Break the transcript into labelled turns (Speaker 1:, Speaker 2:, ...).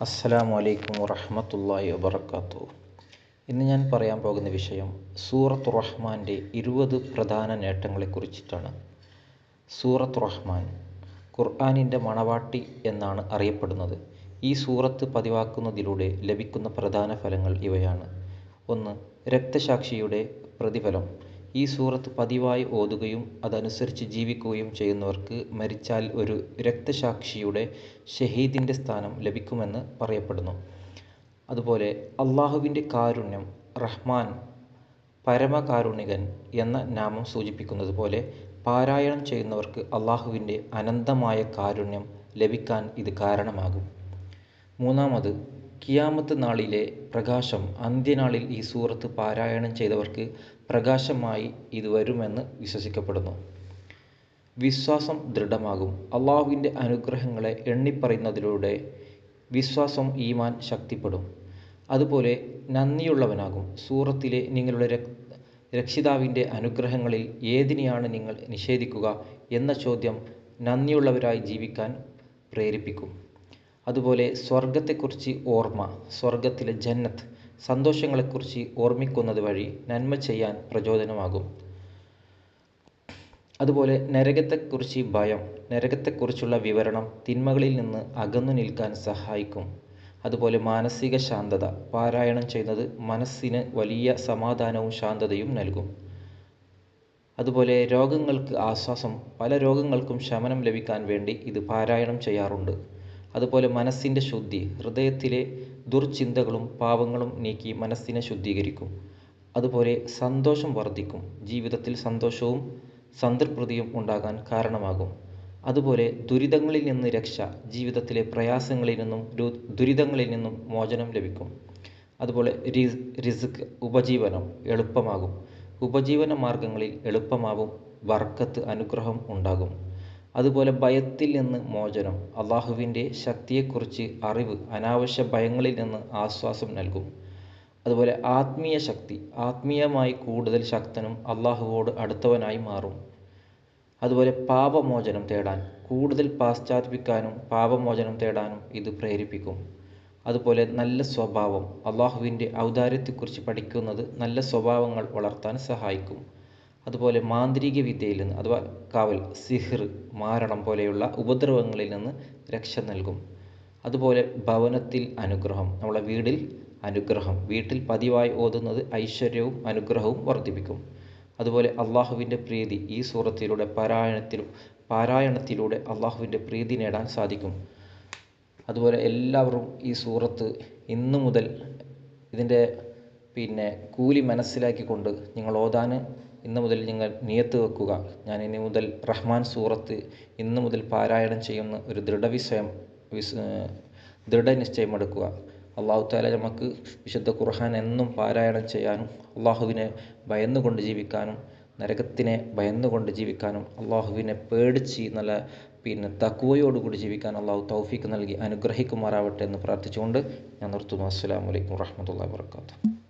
Speaker 1: അസ്സലാമു അലൈക്കും വറഹ്മത്തുള്ളാഹി വബറകാതുഹു ഇന്ന് ഞാൻ പറയാൻ പോകുന്ന വിഷയം സൂറത്ത് റഹ്മാന്റെ ഇരുപത് പ്രധാന നേട്ടങ്ങളെക്കുറിച്ചിട്ടാണ്. സൂറത്ത് റഹ്മാൻ ഖുർആാനിന്റെ മണവാട്ടി എന്നാണ് അറിയപ്പെടുന്നത്. ഈ സൂറത്ത് പതിവാക്കുന്നതിലൂടെ ലഭിക്കുന്ന പ്രധാന ഫലങ്ങൾ ഇവയാണ്. ഒന്ന് രക്തസാക്ഷിയുടെ പ്രതിഫലം. ഈ സൂറത്ത് പതിവായി ഓതുകയും അതനുസരിച്ച് ജീവിക്കുകയും ചെയ്യുന്നവർക്ക് മരിച്ചാൽ ഒരു രക്തസാക്ഷിയുടെ ഷഹീദിന്റെ സ്ഥാനം ലഭിക്കുമെന്ന് പറയപ്പെടുന്നു. അതുപോലെ അള്ളാഹുവിന്റെ കാരുണ്യം റഹ്മാൻ പരമകാരുണികൻ എന്ന നാമം സൂചിപ്പിക്കുന്നത് പോലെ പാരായണം ചെയ്യുന്നവർക്ക് അള്ളാഹുവിന്റെ അനന്തമായ കാരുണ്യം ലഭിക്കാൻ ഇത് കാരണമാകും. മൂന്നാമത് കിയാമത്ത് നാളിലെ പ്രകാശം അന്ത്യനാളിൽ ഈ സൂറത്ത് പാരായണം ചെയ്തവർക്ക് പ്രകാശമായി ഇത് വരുമെന്ന് വിശ്വസിക്കപ്പെടുന്നു. വിശ്വാസം ദൃഢമാകും. അള്ളാഹുവിന്റെ അനുഗ്രഹങ്ങളെ എണ്ണിപ്പറയുന്നതിലൂടെ വിശ്വാസം ഈമാൻ ശക്തിപ്പെടും. അതുപോലെ നന്ദിയുള്ളവനാകും. സൂറത്തിലെ നിങ്ങളുടെ രക്ഷിതാവിന്റെ അനുഗ്രഹങ്ങളിൽ ഏതിനെയാണ് നിങ്ങൾ നിഷേധിക്കുക എന്ന ചോദ്യം നന്ദിയുള്ളവരായി ജീവിക്കാൻ പ്രേരിപ്പിക്കും. അതുപോലെ സ്വർഗത്തെക്കുറിച്ച് ഓർമ്മ സ്വർഗത്തിലെ ജന്നത്ത് സന്തോഷങ്ങളെക്കുറിച്ച് ഓർമ്മിക്കുന്നത് വഴി നന്മ ചെയ്യാൻ പ്രചോദനമാകും. അതുപോലെ നരകത്തെക്കുറിച്ച് ഭയം നരകത്തെക്കുറിച്ചുള്ള വിവരണം തിന്മകളിൽ നിന്ന് അകന്നു നിൽക്കാൻ സഹായിക്കും. അതുപോലെ മാനസിക ശാന്തത പാരായണം ചെയ്യുന്നത് മനസ്സിന് വലിയ സമാധാനവും ശാന്തതയും നൽകും. അതുപോലെ രോഗങ്ങൾക്ക് ആശ്വാസം പല രോഗങ്ങൾക്കും ശമനം ലഭിക്കാൻ വേണ്ടി ഇത് പാരായണം ചെയ്യാറുണ്ട്. അതുപോലെ മനസ്സിന്റെ ശുദ്ധി ഹൃദയത്തിലെ ദുർചിന്തകളും പാപങ്ങളും നീക്കി മനസ്സിനെ ശുദ്ധീകരിക്കും. അതുപോലെ സന്തോഷം വർദ്ധിക്കും. ജീവിതത്തിൽ സന്തോഷവും സംതൃപ്തിയും ഉണ്ടാകാൻ കാരണമാകും. അതുപോലെ ദുരിതങ്ങളിൽ നിന്ന് രക്ഷ ജീവിതത്തിലെ പ്രയാസങ്ങളിൽ നിന്നും ദുരിതങ്ങളിൽ നിന്നും മോചനം ലഭിക്കും. അതുപോലെ റിസ്ക് ഉപജീവനം എളുപ്പമാകും. ഉപജീവന മാർഗങ്ങളിൽ എളുപ്പമാകും വർക്കത്ത് അനുഗ്രഹം ഉണ്ടാകും. അതുപോലെ ഭയത്തിൽ നിന്ന് മോചനം അള്ളാഹുവിന്റെ ശക്തിയെക്കുറിച്ച് അറിവ് അനാവശ്യ ഭയങ്ങളിൽ നിന്ന് ആശ്വാസം നൽകും. അതുപോലെ ആത്മീയ ശക്തി ആത്മീയമായി കൂടുതൽ ശക്തനും അള്ളാഹുവോട് അടുത്തവനായി മാറും. അതുപോലെ പാപമോചനം തേടാൻ കൂടുതൽ പാശ്ചാത്പിക്കാനും പാപമോചനം തേടാനും ഇത് പ്രേരിപ്പിക്കും. അതുപോലെ നല്ല സ്വഭാവം അള്ളാഹുവിന്റെ ഔദാര്യത്തെക്കുറിച്ച് പഠിക്കുന്നത് നല്ല സ്വഭാവങ്ങൾ വളർത്താൻ സഹായിക്കും. അതുപോലെ മാന്ത്രിക വിദ്യയിൽ നിന്ന് അഥവാ കാവൽ സിഹിർ മാരണം പോലെയുള്ള ഉപദ്രവങ്ങളിൽ നിന്ന് രക്ഷ നൽകും. അതുപോലെ ഭവനത്തിൽ അനുഗ്രഹം. നമ്മളെ വീടിൽ അനുഗ്രഹം. വീട്ടിൽ പതിവായി ഓതുന്നത് ഐശ്വര്യവും അനുഗ്രഹവും വർദ്ധിപ്പിക്കും. അതുപോലെ അള്ളാഹുവിന്റെ പ്രീതി ഈ സൂറത്തിലൂടെ പാരായണത്തിലും പാരായണത്തിലൂടെ അള്ളാഹുവിന്റെ പ്രീതി നേടാൻ സാധിക്കും. അതുപോലെ എല്ലാവരും ഈ സൂറത്ത് ഇന്നു മുതൽ ഇതിന്റെ പിന്നെ കൂലി മനസ്സിലാക്കിക്കൊണ്ട് നിങ്ങൾ ഓതാൻ ഇന്നു മുതൽ നിങ്ങൾ നിയത്ത് വെക്കുക. ഞാൻ ഇനി മുതൽ റഹ്മാൻ സൂറത്ത് ഇന്നു മുതൽ പാരായണം ചെയ്യുന്ന ഒരു ദൃഢവിഷയം വിസ് ദൃഢനിശ്ചയം എടുക്കുക. അള്ളാഹു താല നമുക്ക് വിശുദ്ധ ഖുർഹാൻ എന്നും പാരായണം ചെയ്യാനും അള്ളാഹുവിനെ ഭയന്നുകൊണ്ട് ജീവിക്കാനും നരകത്തിനെ ഭയന്നുകൊണ്ട് ജീവിക്കാനും അള്ളാഹുവിനെ പേടിച്ച് നല്ല പിന്നെ തക്കുവയോടുകൂടി ജീവിക്കാൻ അള്ളാഹു തൗഫീക്ക് നൽകി അനുഗ്രഹിക്കുമാറാവട്ടെ എന്ന് പ്രാർത്ഥിച്ചുകൊണ്ട് ഞാൻ നിർത്തുന്നു. അസ്സാം വലൈക്കും വാഹമത്തല്ലാ വാത്തു